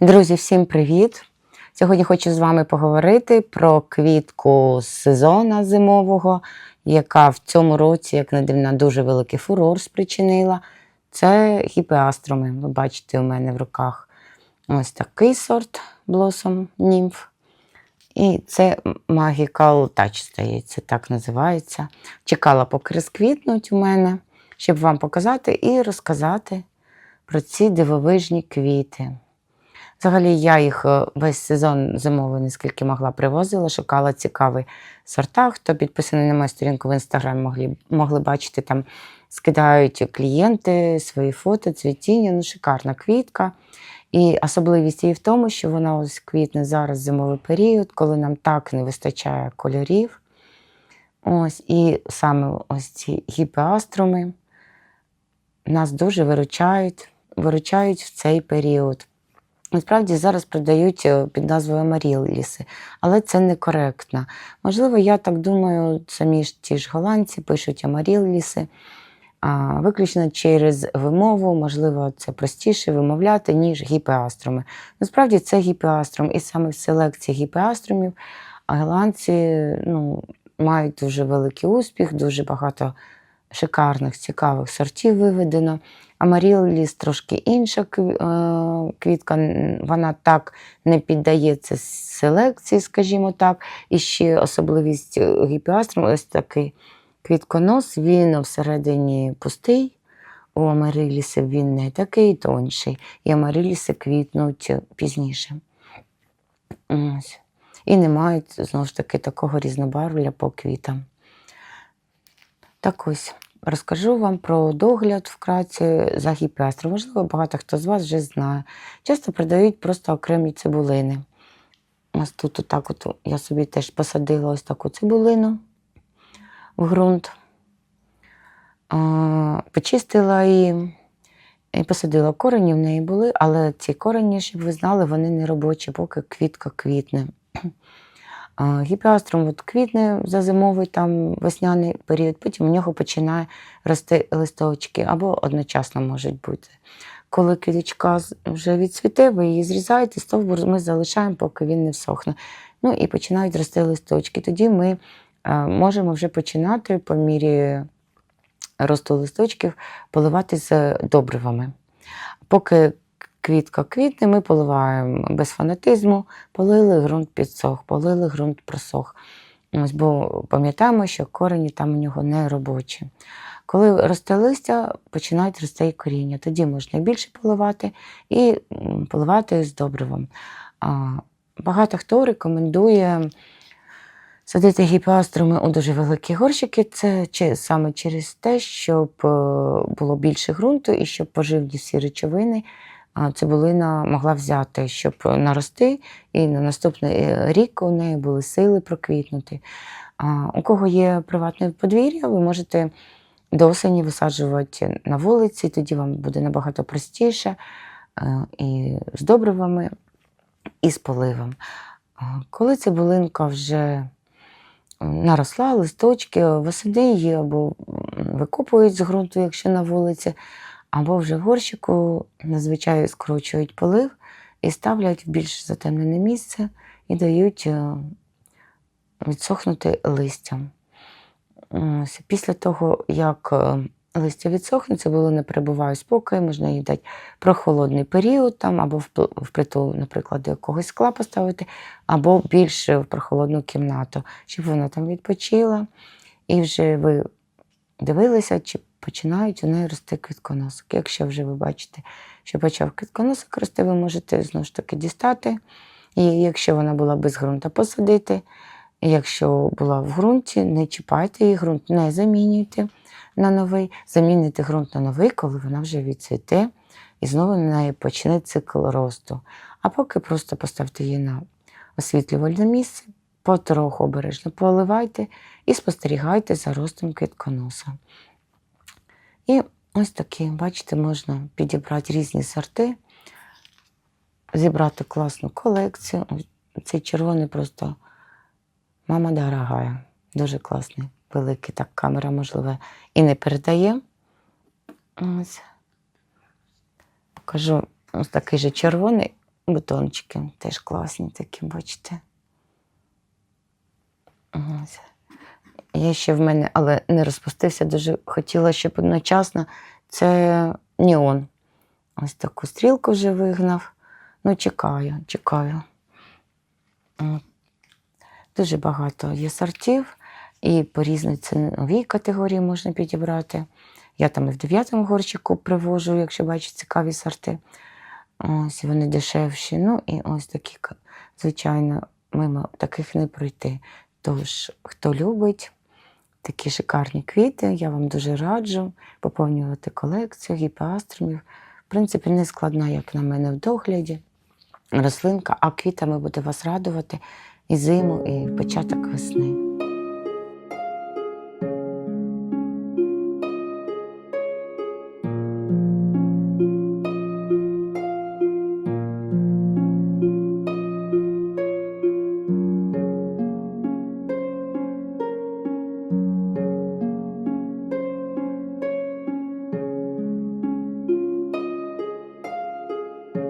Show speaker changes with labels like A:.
A: Друзі, всім привіт! Сьогодні хочу з вами поговорити про квітку сезону зимового, яка в цьому році, як не дивно, дуже великий фурор спричинила. Це гіпеастроми. Ви бачите у мене в руках ось такий сорт Blossom Nymph. І це Magical Touch, здається, так називається. Чекала, поки розквітнуть у мене, щоб вам показати і розказати про ці дивовижні квіти. Взагалі, я їх е, весь сезон зимовий, наскільки могла, привозила, шукала цікаві сорта. Хто підписаний на мою сторінку в інстаграмі, могли, могли бачити, там скидають клієнти свої фото, цвітіння. Ну, шикарна квітка. І особливість її в тому, що вона ось квітне зараз зимовий період, коли нам так не вистачає кольорів. Ось, І саме ось ці гіпеаструми нас дуже виручають, виручають в цей період. Насправді зараз продають е, під назвою Маріліси, але це некоректно. Можливо, я так думаю, самі ж ті ж голландці пишуть Амаріліси, виключно через вимову, можливо, це простіше вимовляти, ніж гіпеастроми. Насправді це гіпеастром, і саме в селекції гіпеастромів голландці ну, мають дуже великий успіх, дуже багато шикарних, цікавих сортів виведено. Амаріліс трошки інша е, квітка, вона так не піддається селекції, скажімо так. І ще особливість гіпіаструм, ось такий квітконос, він всередині пустий. У Амариліси він не такий тонший, і Амариліси квітнуть пізніше. Ось. І не мають, знову ж таки, такого різнобарвля по квітам. Так ось. Розкажу вам про догляд вкратце за гіпеастром. Можливо, багато хто з вас вже знає. Часто продають просто окремі цибулини. Ось тут отак от я собі теж посадила ось таку цибулину в ґрунт, почистила її і посадила. Корені в неї були, але ці корені, щоб ви знали, вони не робочі, поки квітка квітне. Гіпіаструм от квітне за зимовий там весняний період, потім у нього починає рости листочки або одночасно можуть бути. Коли квіточка вже відцвіте, ви її зрізаєте, стовбур ми залишаємо, поки він не всохне. Ну і починають рости листочки. Тоді ми можемо вже починати по мірі росту листочків поливати з добривами. Поки квітка квітне, ми поливаємо без фанатизму, полили ґрунт підсох, полили ґрунт просох. Ось, Бо пам'ятаємо, що корені там у нього не робочі. Коли росте листя, починають рости і коріння. Тоді можна більше поливати і поливати з добривом. Багато хто рекомендує садити гіпеастроми у дуже великі горщики. Це саме через те, щоб е, було більше ґрунту і щоб поживні всі речовини цибулина могла взяти, щоб нарости, і на наступний е, рік у неї були сили проквітнути. У кого є приватне подвір'я, ви можете до осені висаджувати на вулиці, тоді вам буде набагато простіше е, і з добривами, і з поливом. Коли цибулинка вже наросла, листочки, восени її або викопують з ґрунту, якщо на вулиці, або вже в горщику зазвичай скручують полив і ставлять в більш затемнене місце і дають е, відсохнути листям. Після того, як е, листя відсохне, це було не перебуває спокою, можна їй дати прохолодний період, там, або впритул, наприклад, до якогось скла поставити, або більше в прохолодну кімнату, щоб вона там відпочила. І вже ви дивилися, чи починають у неї рости квітконосик. Якщо вже ви бачите, що почав квітконосик рости, ви можете знову ж таки дістати. І якщо вона була без ґрунту, посадити. Якщо була в ґрунті, не чіпайте її, ґрунт не замінюйте на новий, замінюйте ґрунт на новий, коли вона вже відцвіте, і знову на неї почне цикл росту. А поки просто поставте її на освітлювальне місце, потроху обережно поливайте і спостерігайте за ростом квітконоса. І ось такі, бачите, можна підібрати різні сорти, зібрати класну колекцію. Цей червоний просто мама дорогая. Дуже класний, великий. Так, камера, можливо, і не передає. Ось. Покажу ось такий же червоний, Бутончики теж класні такі, бачите. Ось. Є ще в мене, але не розпустився, дуже хотіла, щоб одночасно це Ніон. Ось таку стрілку вже вигнав. Ну, чекаю, чекаю. Дуже багато є сортів, і по різній ціновій категорії можна підібрати. Я там і в дев'ятому горщику привожу, якщо бачите, цікаві сорти. Ось вони дешевші. Ну і ось такі, звичайно, мимо таких не пройти. Тож, хто любить такі шикарні квіти, я вам дуже раджу поповнювати колекцію гіпеастромів. В принципі, не складна, як на мене, в догляді. Рослинка, а квітами буде вас радувати і зиму, і початок весни.